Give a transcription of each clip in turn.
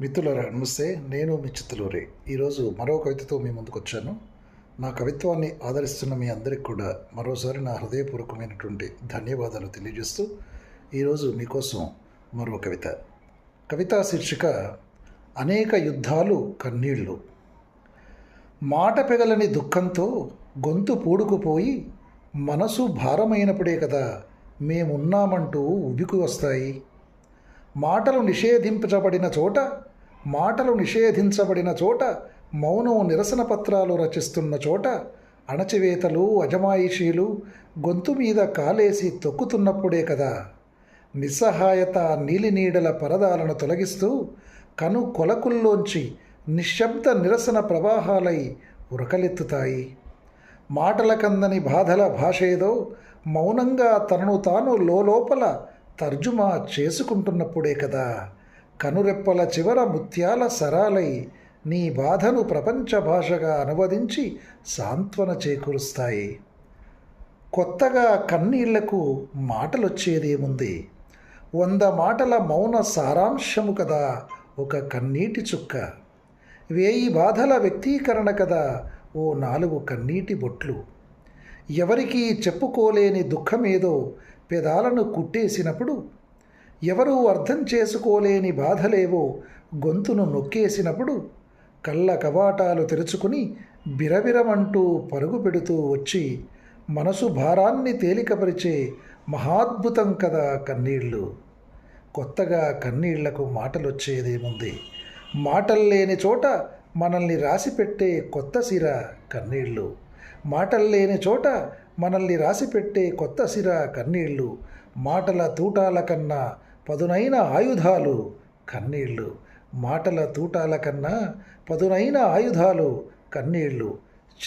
మిత్రులరా నమస్తే. నేను మీ చిత్తులూరి. ఈరోజు మరో కవితతో మీ ముందుకు వచ్చాను నా కవిత్వాన్ని ఆదరిస్తున్న మీ అందరికి కూడా మరోసారి నా హృదయపూర్వకమైనటువంటి ధన్యవాదాలు తెలియజేస్తూ ఈరోజు మీకోసం మరో కవిత. కవితా శీర్షిక అనేక యుద్ధాలు కన్నీళ్ళు. మాట పెగలని దుఃఖంతో గొంతు పూడుకుపోయి మనసు భారమైనప్పుడే కదా మేమున్నామంటూ ఉబికి వస్తాయి. మాటలు నిషేధించబడిన చోట మాటలు నిషేధించబడిన చోట మౌనం నిరసన పత్రాలు రచిస్తున్న చోట అణచివేతలు అజమాయిషీలు గొంతు మీద కాలేసి తొక్కుతున్నప్పుడే కదా. నిస్సహాయత నీలినీడల పరదాలను తొలగిస్తూ కను కొలకుల్లోంచి నిశ్శబ్ద నిరసన ప్రవాహాలై ఉరకలెత్తుతాయి. మాటల కందని బాధల భాషేదో మౌనంగా తనను తాను లోపల తర్జుమా చేసుకుంటున్నప్పుడే కదా. కనురెప్పల చివర ముత్యాల సరాలై నీ బాధను ప్రపంచ భాషగా అనువదించి సాంత్వన చేకూరుస్తాయి. కొత్తగా కన్నీళ్ళకు మాటలొచ్చేదేముంది? వంద మాటల మౌన సారాంశము కదా ఒక కన్నీటి చుక్క? వేయి బాధల వ్యక్తీకరణ కదా ఓ నాలుగు కన్నీటి బొట్లు? ఎవరికీ చెప్పుకోలేని దుఃఖమేదో పెదాలను కుట్టేసినప్పుడు ఎవరూ అర్థం చేసుకోలేని బాధలేవో గొంతును నొక్కేసినప్పుడు కళ్ళ కవాటాలు తెరుచుకుని బిరబిరమంటూ పరుగు పెడుతూ వచ్చి మనసు భారాన్ని తేలికపరిచే మహాద్భుతం కదా కన్నీళ్ళు. కొత్తగా కన్నీళ్ళకు మాటలొచ్చేదేముంది? మాటల్లేని చోట మనల్ని రాసిపెట్టే కొత్త సిర కన్నీళ్ళు. మాటల్లేని చోట మనల్ని రాసిపెట్టే కొత్త సిర కన్నీళ్ళు. మాటల తూటాల కన్నా పదునైన ఆయుధాలు కన్నీళ్ళు. మాటల తూటాల కన్నా పదునైన ఆయుధాలు కన్నీళ్ళు.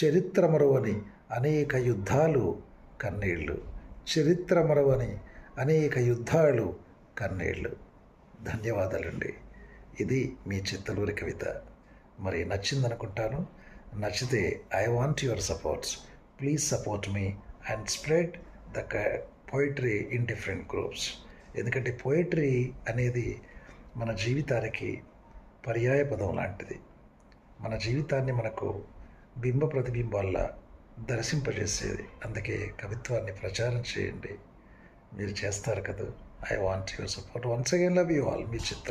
చరిత్ర మరువని అనేక యుద్ధాలు కన్నీళ్ళు. చరిత్ర మరవని అనేక యుద్ధాలు కన్నీళ్ళు. ధన్యవాదాలండి. ఇది మీ చిత్తలూరి కవిత. మరి నచ్చిందనుకుంటాను. నచ్చితే I want your supports. Please support me and spread the poetry in different groups. ఎందుకంటే పోయిటరీ అనేది మన జీవితానికి పర్యాయ పదం లాంటిది. మన జీవితాన్ని మనకు బింబ ప్రతిబింబాల్లా దర్శింపజేసేది. అందుకే కవిత్వాన్ని ప్రచారం చేయండి. మీరు చేస్తారు కదా. I want your support once again love you all మీ చిత్రం